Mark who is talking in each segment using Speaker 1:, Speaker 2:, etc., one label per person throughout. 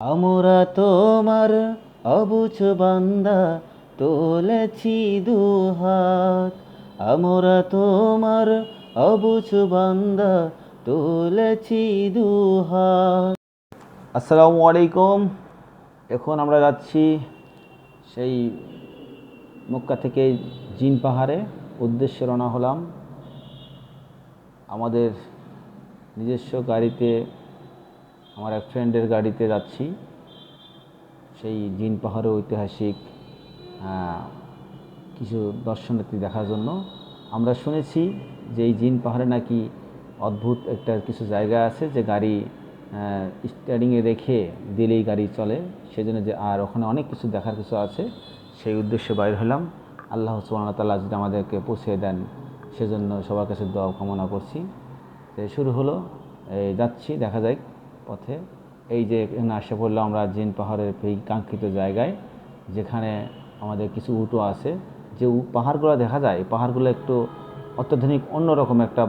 Speaker 1: আমরা তোমার অবুঝ বান্দা, তুলেছি দুহাত আমরা তোমার অবুঝ বান্দা, তুলেছি দুহাত আসসালামু আলাইকুম। এখন আমরা যাচ্ছি সেই মক্কা থেকে জিন পাহাড়ে। উদ্দেশ্যে রওনা হলাম। আমাদের নিজস্ব গাড়িতে আমার এক ফ্রেন্ডের গাড়িতে যাচ্ছি। সেই জিন পাহাড়ের ঐতিহাসিক কিছু দর্শনার্থী দেখার জন্য আমরা শুনেছি যে এই জিন পাহাড়ে নাকি অদ্ভুত একটা কিছু জায়গা আছে যে গাড়ি স্টারিংয়ে রেখে দিলেই গাড়ি চলে। সেজন্য যে আর ওখানে অনেক কিছু দেখার কিছু আছে, সেই উদ্দেশ্যে বাইর হলাম। আল্লাহ সুবহানাহু ওয়া তাআলা যদি আমাদেরকে পৌঁছে দেন, সেজন্য সবার কাছে দোয়া কামনা করছি। শুরু হলো যাচ্ছি, দেখা যায় পথে। এই যে এখানে আসে পড়লাম আমরা জিন পাহাড়ের এই কাঙ্ক্ষিত জায়গায়, যেখানে আমাদের কিছু উটো আছে। যে পাহাড়গুলো দেখা যায়, এই পাহাড়গুলো একটু অত্যাধুনিক, অন্যরকম একটা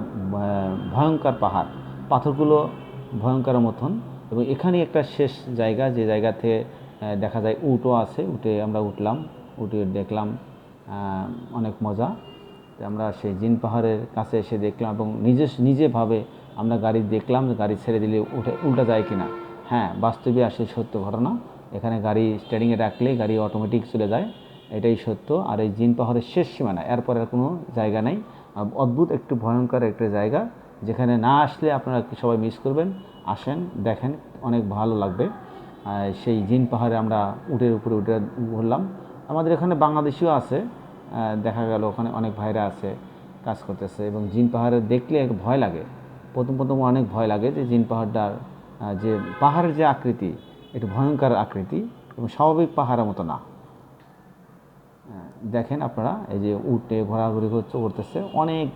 Speaker 1: ভয়ঙ্কর পাহাড়। পাথরগুলো ভয়ঙ্কর মতন এবং এখানে একটা শেষ জায়গা, যে জায়গা থেকে দেখা যায় উটও আছে। উঠে আমরা উঠলাম, উঠে দেখলাম অনেক মজা। আমরা সেই জিন পাহাড়ের কাছে এসে দেখলাম এবং নিজে, নিজেভাবে আমরা গাড়ি দেখলাম গাড়ি ছেড়ে দিলে উঠে উল্টা যায় কিনা। হ্যাঁ বাস্তবে আসে সত্য ঘটনা। এখানে গাড়ি স্টারিংয়ে রাখলেই গাড়ি অটোমেটিক চলে যায়, এটাই সত্য। আর এই জিন পাহাড়ের শেষ সীমানা, এরপর আর কোনো জায়গা নেই। অদ্ভুত একটু ভয়ঙ্কর একটা জায়গা, যেখানে না আসলে আপনারা সবাই মিস করবেন? আসেন, দেখেন, অনেক ভালো লাগবে। সেই জিন পাহাড়ে আমরা উটের উপরে উঠে ঘুরলাম। আমাদের এখানে বাংলাদেশিও আছে দেখা গেল ওখানে অনেক ভাইরা আছে, কাজ করতেছে। এবং জিন পাহাড়ে দেখলে ভয় লাগে। প্রথম প্রথম অনেক ভয় লাগে যে জিন পাহাড়টার যে পাহাড়ের যে আকৃতি একটু ভয়ঙ্কর আকৃতি এবং স্বাভাবিক পাহাড়ের মতো না। দেখেন আপনারা, এই যে উঠে ঘোরাঘুরি করছে করতেছে অনেক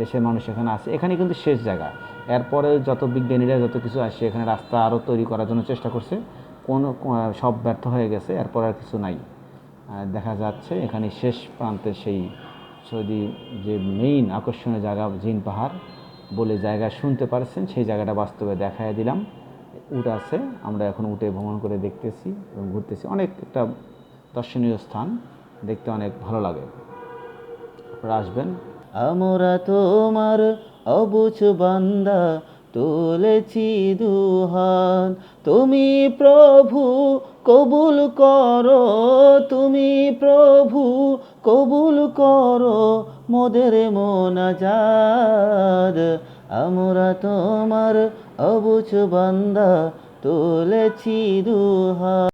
Speaker 1: দেশের মানুষ এখানে আছে এখানে কিন্তু শেষ জায়গা। এরপরে যত বিজ্ঞানীরা যত কিছু আসে, এখানে রাস্তা আরও তৈরি করার জন্য চেষ্টা করছে। কোনো সব ব্যর্থ হয়ে গেছে, এরপর আর কিছু নাই। দেখা যাচ্ছে এখানে শেষ প্রান্তে সেই সৌদি যে মেইন আকর্ষণীয় জায়গা, জিন পাহাড় বলে জায়গা শুনতে পারছেন, সেই জায়গাটা বাস্তবে দেখায় দিলাম। উট আছে, আমরা এখন উঠে ভ্রমণ করে দেখতেছি এবং ঘুরতেছি। অনেক একটা দর্শনীয় স্থান, দেখতে অনেক ভালো লাগে। আপনারা আসবেন। আমরা তোমার অবুচ বান্দা, তুলেছি দুহাত তুমি প্রভু, কবুল করো। তুমি প্রভু কবুল করো মোদের মোনাজাত আমরা তোমার অবুচ বান্দা তুলেছি দুহাত।